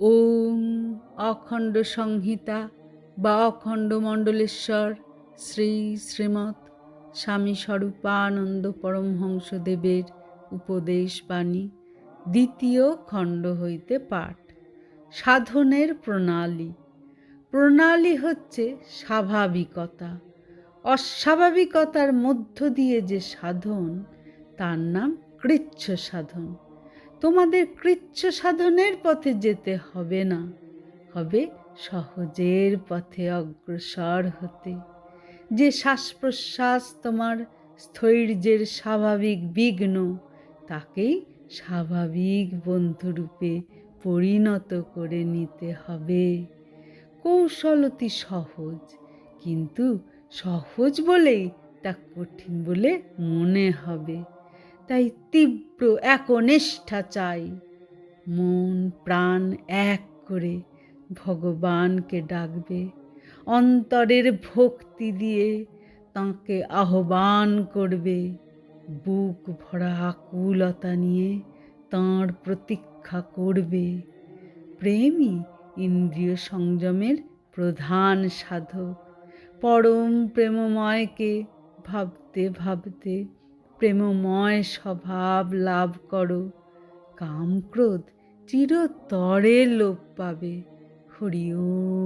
ওম অখণ্ড সংহিতা বা অখণ্ড মণ্ডলেশ্বর শ্রী শ্রীমৎ স্বামী স্বরূপানন্দ পরমহংসদেবের উপদেশ বাণী, দ্বিতীয় খণ্ড হইতে পাঠ। সাধনের প্রণালী। প্রণালী হচ্ছে স্বাভাবিকতা। অস্বাভাবিকতার মধ্য দিয়ে যে সাধন, তার নাম কৃচ্ছ সাধন। তোমাদের কৃচ্ছ সাধনের পথে যেতে হবে না। হবে সহজের পথে অগ্রসর হতে। যে শ্বাস প্রশ্বাস তোমার স্থৈর্যের স্বাভাবিক বিঘ্ন, তাকেই স্বাভাবিক বন্ধুরূপে পরিণত করে নিতে হবে। কৌশল অতি সহজ, কিন্তু সহজ বলেই তা কঠিন বলে মনে হবে। তাই তীব্র একনিষ্ঠা চাই। মন, প্রাণ এক করে ভগবানকে ডাকবে, অন্তরের ভক্তি দিয়ে তাঁকে আহ্বান করবে। বুক ভরা আকুলতা নিয়ে তাঁর প্রতীক্ষা করবে। প্রেমই ইন্দ্রিয় সংযমের প্রধান সাধক। পরম প্রেমময়কে ভাবতে ভাবতে প্রেমময় স্বভাব লাভ করো। কামক্রোধ চিরতরে লোপ পাবে। হরি ওম।